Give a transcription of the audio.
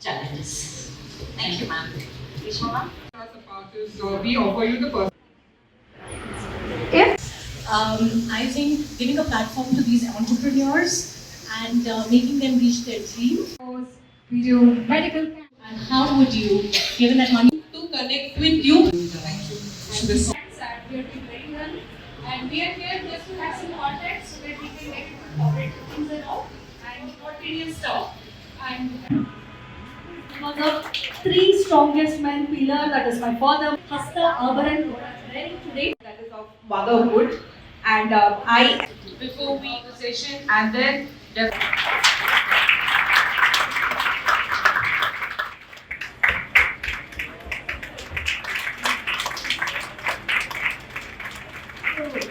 challenges. Thank you, ma'am. we offer you the If? Um, I think giving a platform to these entrepreneurs and uh, making them reach their dreams. We do medical. And how would you, give that money, to connect with you? Thank you. Thank you. we are doing very well. And we are here just to have some contacts so that we can make into corporate things and all. And not stuff. And. Uh, was the three strongest men pillar, that is my father, Hasta Abharan, today, that is of motherhood. And uh, I. Before we session, and then. Just Thank oh. you.